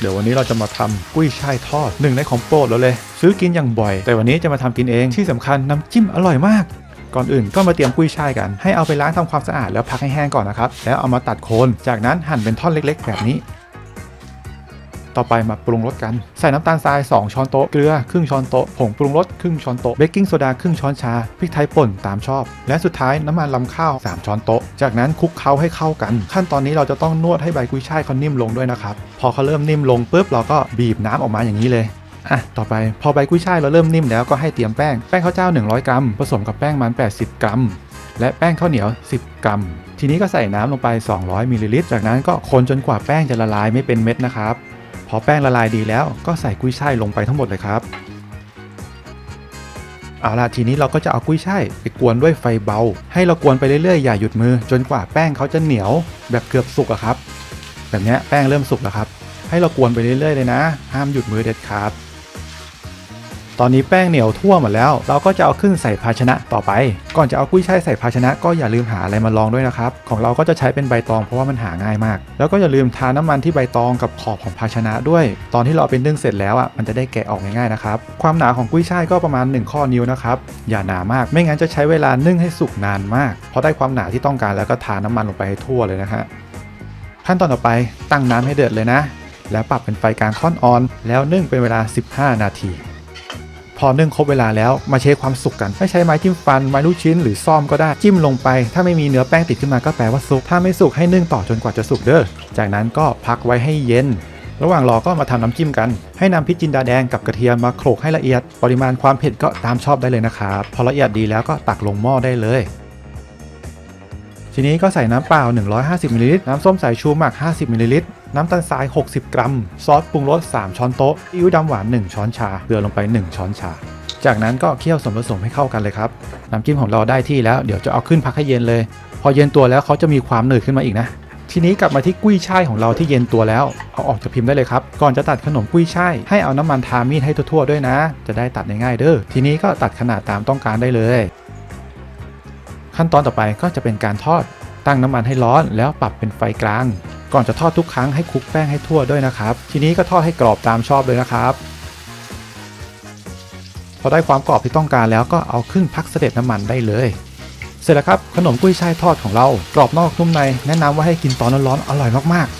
เดี๋ยววันนี้เราจะมาทำกุ้ยช่ายทอดหนึ่งในของโปรดเราเลย ซื้อกินอย่างบ่อย แต่วันนี้จะมาทำกินเองที่สำคัญน้ำจิ้มอร่อยมาก ก่อนอื่นก็มาเตรียมกุ้ยช่ายกัน ให้เอาไปล้างทำความสะอาดแล้วพักให้แห้งก่อนนะครับ แล้วเอามาตัดโคน จากนั้นหั่นเป็นท่อนเล็ก ๆ แบบนี้ ต่อไปมาปรุงรสกัน ใส่น้ำตาลทราย 2 ช้อนโต๊ะ เกลือครึ่งช้อนโต๊ะ ผงปรุงรสครึ่งช้อนโต๊ะ เบกกิ้งโซดาครึ่งช้อนชา พริกไทยป่นตามชอบ และสุดท้ายน้ำมันลำข้าว 3 ช้อนโต๊ะ จากนั้นคลุกเคล้าให้เข้ากัน ขั้นตอนนี้เราจะต้องนวดให้ใบกุยช่ายเขานิ่มลงด้วยนะครับ พอเขาเริ่มนิ่มลงปุ๊บเราก็บีบน้ำออกมาอย่างนี้เลยอะ ต่อไปพอใบกุ้ยช่ายเราเริ่มนิ่มแล้วก็ให้เตรียมแป้ง แป้งข้าวเจ้า 100 กรัม ผสมกับแป้งมัน 80 กรัม และแป้งข้าวเหนียว 10 กรัม ทีนี้ก็ใส่น้ำลงไป 200มิลลิลิตร จากนั้นก็คนจนกว่าแป้งจะละลายไม่เป็นเม็ดนะครับ พอแป้งละลายดีแล้วก็ใส่กุ้ยช่ายลงไปทั้งหมดเลยครับเอาล่ะทีนี้เราก็จะเอากุ้ยช่ายไปกวนด้วยไฟเบา ให้เรากวนไปเรื่อยๆอย่าหยุดมือ จนกว่าแป้งเขาจะเหนียวแบบเกือบสุกอะครับ แบบนี้แป้งเริ่มสุกแล้วครับ ให้เรากวนไปเรื่อยๆเลยนะ ห้ามหยุดมือเด็ดขาด ตอนนี้แป้งเหนียวทั่วหมดแล้ว เราก็จะเอาขึ้นใส่ภาชนะต่อไป ก่อนจะเอากุ้ยช่ายใส่ภาชนะก็อย่าลืมหาอะไรมาลองด้วยนะครับ ของเราก็จะใช้เป็นใบตองเพราะว่ามันหาง่ายมาก แล้วก็อย่าลืมทาน้ำมันที่ใบตองกับขอบของภาชนะด้วย ตอนที่เราเป็นนึ่งเสร็จแล้วอะมันจะได้แกะออกง่ายๆนะครับ ความหนาของกุ้ยช่ายก็ประมาณ 1 ข้อนิ้วนะครับ อย่าหนามาก ไม่งั้นจะใช้เวลานึ่งให้สุกนานมากพอได้ความหนาที่ต้องการแล้วก็ทาน้ำมันลงไปให้ทั่วเลยนะฮะ ขั้นตอนต่อไปตั้งน้ำให้เดือดเลยนะ แล้วปรับเป็นไฟกลางค่อนออน แล้วนึ่งเป็นเวลา 15 นาที พอนึ่งครบเวลาแล้วมาเช็คความสุกกันให้ใช้ไม้จิ้มฟันไม้ลูกชิ้นหรือซ่อมก็ได้จิ้มลงไป ถ้าไม่มีเนื้อแป้งติดขึ้นมาก็แปลว่าสุกถ้าไม่สุกให้นึ่งต่อจนกว่าจะสุกเด้อจากนั้นก็พักไว้ให้เย็นระหว่างรอก็มาทำน้ำจิ้มกัน ให้นำพริกจินดาแดงกับกระเทียมมาโขลกให้ละเอียด ปริมาณความเผ็ดก็ตามชอบได้เลยนะครับ พอละเอียดดีแล้วก็ตักลงหม้อได้เลย ทีนี้ก็ใส่น้ำเปล่า 150มิลลิลิตรน้ำส้มสายชูหมัก 50มิลลิลิตรน้ำตาลทราย 60 กรัม ซอสปรุงรส 3 ช้อนโต๊ะซีอิ๊วดำหวาน 1 ช้อนชาเกลือลงไป 1 ช้อนชา จากนั้นก็เคี่ยวส่วนผสมให้เข้ากันเลยครับ น้ำจิ้มของเราได้ที่แล้ว เดี๋ยวจะเอาขึ้นพักให้เย็นเลย พอเย็นตัวแล้วเขาจะมีความหนืดขึ้นมาอีกนะ ทีนี้กลับมาที่กุ้ยช่ายของเราที่เย็นตัวแล้ว เอาออกจากพิมพ์ได้เลยครับ ก่อนจะตัดขนมกุ้ยช่ายให้เอาน้ำมันทามีดให้ทั่วๆด้วยนะ จะได้ตัดง่ายๆเด้อ ทีนี้ก็ตัดขนาดตามต้องการได้เลย ขั้นตอนต่อไปก็จะเป็นการทอด ตั้งน้ำมันให้ร้อนแล้วปรับเป็นไฟกลาง ก่อนจะทอดทุกครั้งให้คลุกแป้งให้ทั่วด้วยนะครับ ทีนี้ก็ทอดให้กรอบตามชอบเลยนะครับ พอได้ความกรอบที่ต้องการแล้วก็เอาขึ้นพักเสด็จน้ำมันได้เลยเสร็จแล้วครับขนมกุ้ยช่ายทอดของเรากรอบนอกนุ่มในแนะนำว่าให้กินตอนร้อนๆอร่อยมากๆ